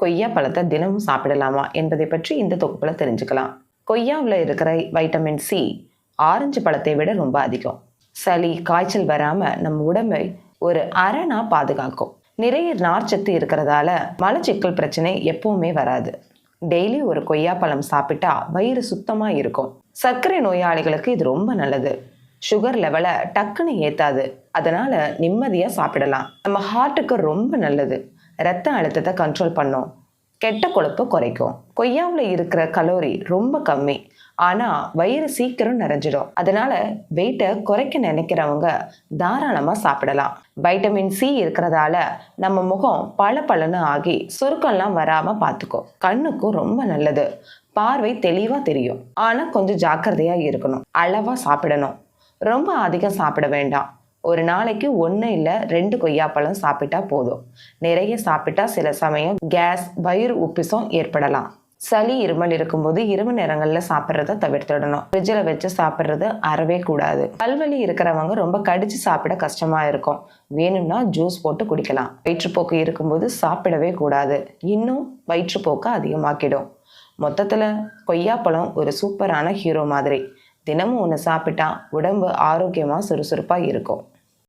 கொய்யா பழத்தை தினமும் சாப்பிடலாமா என்பதை பற்றி இந்த தொகுப்பில் தெரிஞ்சுக்கலாம். கொய்யாவில் இருக்கிற வைட்டமின் சி ஆரஞ்சு பழத்தை விட ரொம்ப அதிகம். சளி காய்ச்சல் வராமல் நம்ம உடம்பை ஒரு அரணாக பாதுகாக்கும். நிறைய நார்ச்சத்து இருக்கிறதால மலச்சிக்கல் பிரச்சனை எப்பவுமே வராது. டெய்லி ஒரு கொய்யா பழம் சாப்பிட்டா வயிறு சுத்தமாக இருக்கும். சர்க்கரை நோயாளிகளுக்கு இது ரொம்ப நல்லது. சுகர் லெவலை டக்குன்னு ஏற்றாது அதனால நிம்மதியாக சாப்பிடலாம். நம்ம ஹார்ட்டுக்கு ரொம்ப நல்லது. ரத்த அழுத்தத்தை கண்ட்ரோல் பண்ணும். கெட்ட கொழுப்பு குறைக்கும். கொய்யாவில் இருக்கிற கலோரி ரொம்ப கம்மி. ஆனால் வயிறு சீக்கிரம் நிறைஞ்சிடும். அதனால வெயிட்டை குறைக்க நினைக்கிறவங்க தாராளமாக சாப்பிடலாம். வைட்டமின் சி இருக்கிறதால நம்ம முகம் பல ஆகி சுருக்கம்லாம் வராமல் பார்த்துக்கும் கண்ணுக்கும் ரொம்ப நல்லது. பார்வை தெளிவாக தெரியும். ஆனால் கொஞ்சம் ஜாக்கிரதையாக இருக்கணும். அளவாக சாப்பிடணும். ரொம்ப அதிகம் சாப்பிட வேண்டாம். ஒரு நாளைக்கு ஒன்று இல்லை ரெண்டு கொய்யாப்பழம் சாப்பிட்டா போதும். நிறைய சாப்பிட்டா சில சமயம் கேஸ் வயிறு உப்பிசம் ஏற்படலாம். சளி இருமல் இருக்கும்போது இரவு நேரங்களில் சாப்பிட்றத தவிர்த்துடணும். ஃப்ரிட்ஜில் வச்சு சாப்பிட்றது அறவே கூடாது. பல்வலி இருக்கிறவங்க ரொம்ப கடிச்சு சாப்பிட கஷ்டமாக இருக்கும். வேணும்னா ஜூஸ் போட்டு குடிக்கலாம். வயிற்றுப்போக்கு இருக்கும்போது சாப்பிடவே கூடாது. இன்னும் வயிற்றுப்போக்கை அதிகமாக்கிடும். மொத்தத்தில் கொய்யாப்பழம் ஒரு சூப்பரான ஹீரோ மாதிரி. தினமும் ஒன்று சாப்பிட்டா உடம்பு ஆரோக்கியமாக சுறுசுறுப்பாக இருக்கும்.